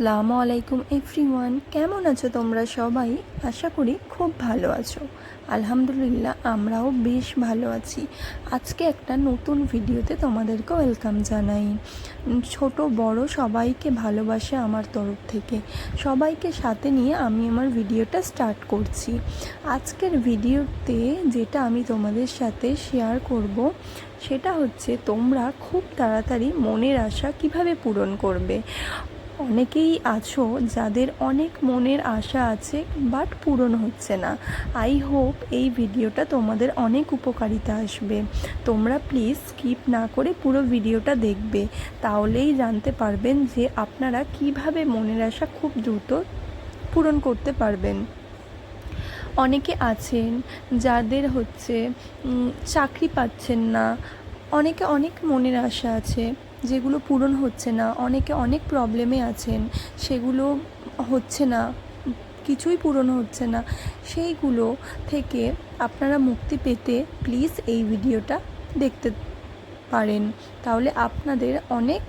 আসসালামু আলাইকুম এভরিওয়ান। কেমন আছো তোমরা সবাই? আশা করি খুব ভালো আছো। আলহামদুলিল্লাহ, আমরাও বেশ ভালো আছি। আজকে একটা নতুন ভিডিওতে তোমাদেরকে ওয়েলকাম জানাই। ছোট, বড় সবাইকে ভালোবাসে আমার তরফ থেকে। সবাইকে সাথে নিয়ে আমি আমার ভিডিওটা স্টার্ট করছি। আজকের ভিডিওতে যেটা আমি তোমাদের সাথে শেয়ার করব, সেটা হচ্ছে তোমরা খুব তাড়াতাড়ি মনের আশা কীভাবে পূরণ করবে? অনেকেই আছো যাদের অনেক মনের আশা আছে, বাট পূরণ হচ্ছে না। আই হোপ এই ভিডিওটা তোমাদের অনেক উপকারিতা আসবে। তোমরা প্লিজ স্কিপ না করে পুরো ভিডিওটা দেখবে। তাহলেই জানতে পারবেন যে আপনারা কীভাবে মনের আশা খুব দ্রুত পূরণ করতে পারবেন। অনেকে আছেন যাদের হচ্ছে চাকরি পাচ্ছেন না অনেকে অনেক মনের আশা আছে, যেগুলো পূরণ হচ্ছে না। অনেকে অনেক প্রবলেমে আছেন, সেগুলো হচ্ছে না, কিছুই পূরণ হচ্ছে না। সেইগুলো থেকে আপনারা মুক্তি পেতে প্লিজ এই ভিডিওটা দেখতে পারেন। তাহলে আপনাদের অনেক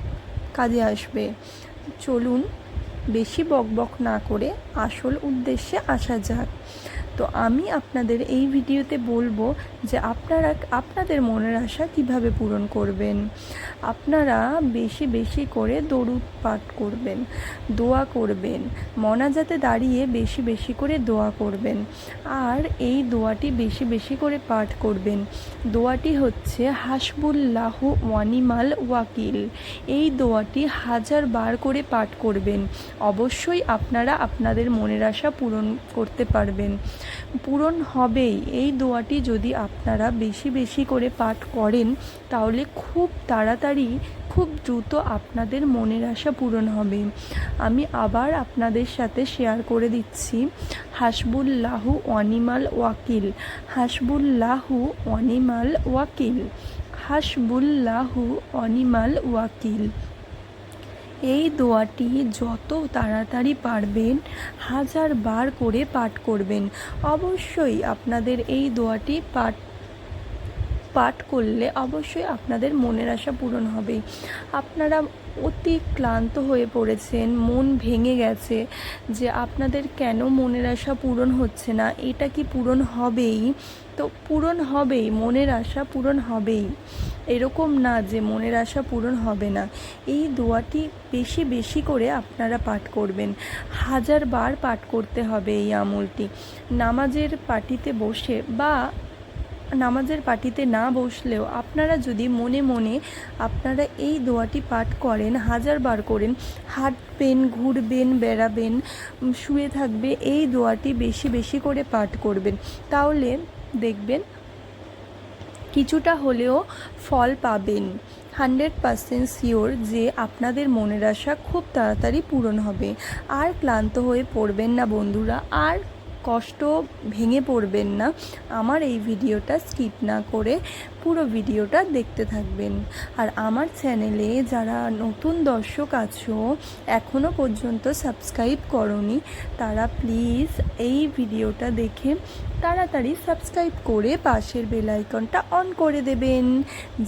কাজে আসবে। চলুন, বেশি বকবক না করে আসল উদ্দেশ্যে আসা যাক। তো আমি আপনাদের এই ভিডিওতে বলব যে আপনারা, আপনাদের মনের আশা কীভাবে পূরণ করবেন? আপনারা বেশি বেশি করে দরুদ পাঠ করবেন, দোয়া করবেন, মনাজাতে দাঁড়িয়ে বেশি বেশি করে দোয়া করবেন। আর এই দোয়াটি বেশি বেশি করে পাঠ করবেন। দোয়াটি হচ্ছে, হাসবুল্লাহ ওয়ানিমাল ওয়াকিল। এই দোয়াটি হাজার বার করে পাঠ করবেন। অবশ্যই আপনারা আপনাদের মনের আশা পূরণ করতে পারবেন। পূরণ হবেই। এই দোয়াটি যদি আপনারা বেশি বেশি করে পাঠ করেন, তাহলে খুব তাড়াতাড়ি, খুব দ্রুত আপনাদের মনের আশা পূরণ হবে। আমি আবার আপনাদের সাথে শেয়ার করে দিচ্ছি। হাসবুল্লাহু অনিমাল ওয়াকিল। হাসবুল্লাহু অনিমাল ওয়াকিল। হাসবুল্লাহু অনিমাল ওয়াকিল। এই দোয়াটি যত তাড়াতাড়ি পারবেন হাজার বার করে পাঠ করবেন। অবশ্যই আপনাদের এই দোয়াটি পাঠ পাঠ করলে অবশ্যই আপনাদের মনের আশা পূরণ হবে আপনারা অতি ক্লান্ত হয়ে পড়েছেন, মন ভেঙে গেছে যে আপনাদের কেন মনের আশা পূরণ হচ্ছে না? এটা কি পূরণ হবেই? তো পূরণ হবেই, মনের আশা পূরণ হবেই। এরকম না যে মনের আশা পূরণ হবে না। এই দোয়াটি বেশি বেশি করে আপনারা পাঠ করবেন। হাজার বার পাঠ করতে হবে এই আমলটি। নামাজের পাটিতে বসে বা নামাজের পাটিতে না বসলেও আপনারা যদি মনে মনে আপনারা এই দোয়াটি পাঠ করেন হাজার বার করেন, হাঁটবেন, ঘুরবেন, বেড়াবেন শুয়ে থাকবে, এই দোয়াটি বেশি বেশি করে পাঠ করবেন। তাহলে দেখবেন কিছুটা হলেও ফল পাবেন। হান্ড্রেড পারসেন্ট শিওর যে আপনাদের মনের আশা খুব তাড়াতাড়ি পূরণ হবে। আর ক্লান্ত হয়ে পড়বেন না বন্ধুরা। আর কষ্ট ভেঙে পড়বেন না। আমার এই ভিডিওটা স্কিপ না করে পুরো ভিডিওটা দেখতে থাকবেন। আর আমার চ্যানেলে যারা নতুন দর্শক আছো এখনও পর্যন্ত সাবস্ক্রাইব করনি, তারা প্লিজ এই ভিডিওটা দেখে তাড়াতাড়ি সাবস্ক্রাইব করে পাশের বেল আইকনটা অন করে দেবেন।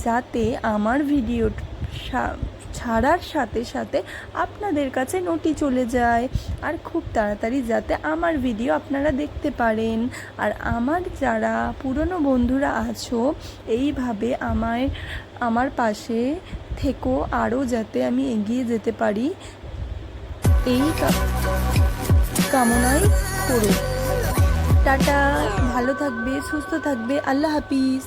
যাতে আমার ভিডিও ছাড়ার সাথে সাথে আপনাদের কাছে নোটি চলে যায়। আর খুব তাড়াতাড়ি যাতে আমার ভিডিও আপনারা দেখতে পারেন। আর আমার যারা পুরনো বন্ধুরা আছো, এইভাবে আমায়, আমার পাশে থেকো আরও যাতে আমি এগিয়ে যেতে পারি। এই কামনাই করো। টাটা। ভালো থাকবে, সুস্থ থাকবে। আল্লাহ হাফিজ।